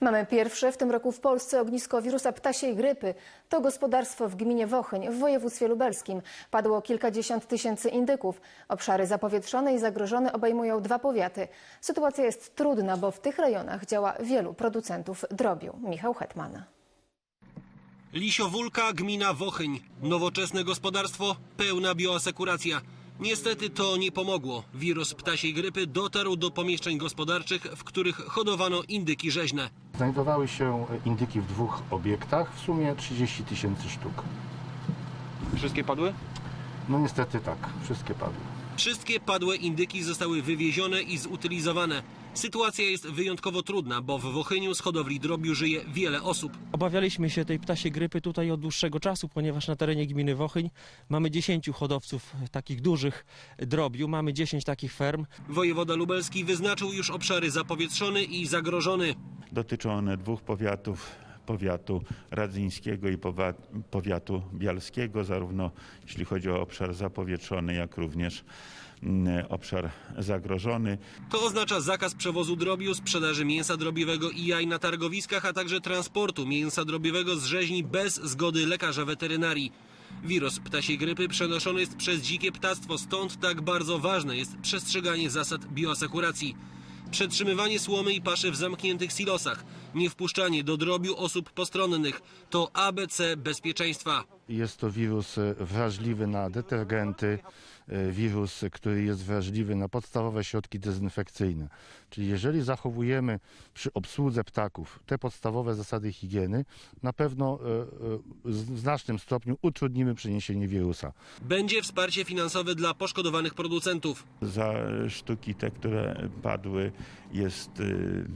Mamy pierwsze w tym roku w Polsce ognisko wirusa ptasiej grypy. To gospodarstwo w gminie Wochyń w województwie lubelskim. Padło kilkadziesiąt tysięcy indyków. Obszary zapowietrzone i zagrożone obejmują dwa powiaty. Sytuacja jest trudna, bo w tych rejonach działa wielu producentów drobiu. Michał Hetman. Lisiowólka, gmina Wochyń. Nowoczesne gospodarstwo, pełna bioasekuracja. Niestety to nie pomogło. Wirus ptasiej grypy dotarł do pomieszczeń gospodarczych, w których hodowano indyki rzeźne. Znajdowały się indyki w dwóch obiektach, w sumie 30 tysięcy sztuk. Wszystkie padły? No niestety tak, wszystkie padły. Wszystkie padłe indyki zostały wywiezione i zutylizowane. Sytuacja jest wyjątkowo trudna, bo w Wochyniu z hodowli drobiu żyje wiele osób. Obawialiśmy się tej ptasiej grypy tutaj od dłuższego czasu, ponieważ na terenie gminy Wochyń mamy 10 hodowców takich dużych drobiu, mamy 10 takich ferm. Wojewoda lubelski wyznaczył już obszary zapowietrzony i zagrożony. Dotyczą one dwóch powiatów, powiatu radzyńskiego i powiatu bialskiego, zarówno jeśli chodzi o obszar zapowietrzony, jak również mm, obszar zagrożony. To oznacza zakaz przewozu drobiu, sprzedaży mięsa drobiowego i jaj na targowiskach, a także transportu mięsa drobiowego z rzeźni bez zgody lekarza weterynarii. Wirus ptasiej grypy przenoszony jest przez dzikie ptactwo, stąd tak bardzo ważne jest przestrzeganie zasad bioasekuracji. Przetrzymywanie słomy i paszy w zamkniętych silosach, niewpuszczanie do drobiu osób postronnych to ABC bezpieczeństwa. Jest to wirus wrażliwy na detergenty, e, wirus, który jest wrażliwy na podstawowe środki dezynfekcyjne. Czyli jeżeli zachowujemy przy obsłudze ptaków te podstawowe zasady higieny, na pewno e, e, w znacznym stopniu utrudnimy przeniesienie wirusa. Będzie wsparcie finansowe dla poszkodowanych producentów. Za sztuki te, które padły, jest y,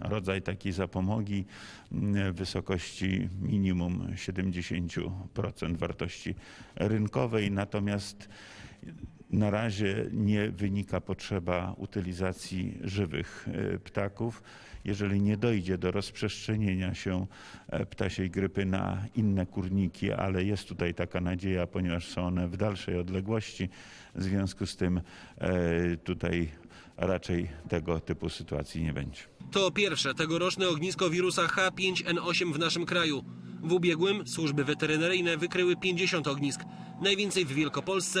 rodzaj takiej zapomogi w wysokości minimum 70% wartości rynkowej, natomiast na razie nie wynika potrzeba utylizacji żywych y, ptaków. Jeżeli nie dojdzie do rozprzestrzenienia się e, ptasiej grypy na inne kurniki, ale jest tutaj taka nadzieja, ponieważ są one w dalszej odległości, w związku z tym e, tutaj raczej tego typu sytuacji nie będzie. To pierwsze tegoroczne ognisko wirusa H5N8 w naszym kraju. W ubiegłym służby weterynaryjne wykryły 50 ognisk, najwięcej w Wielkopolsce,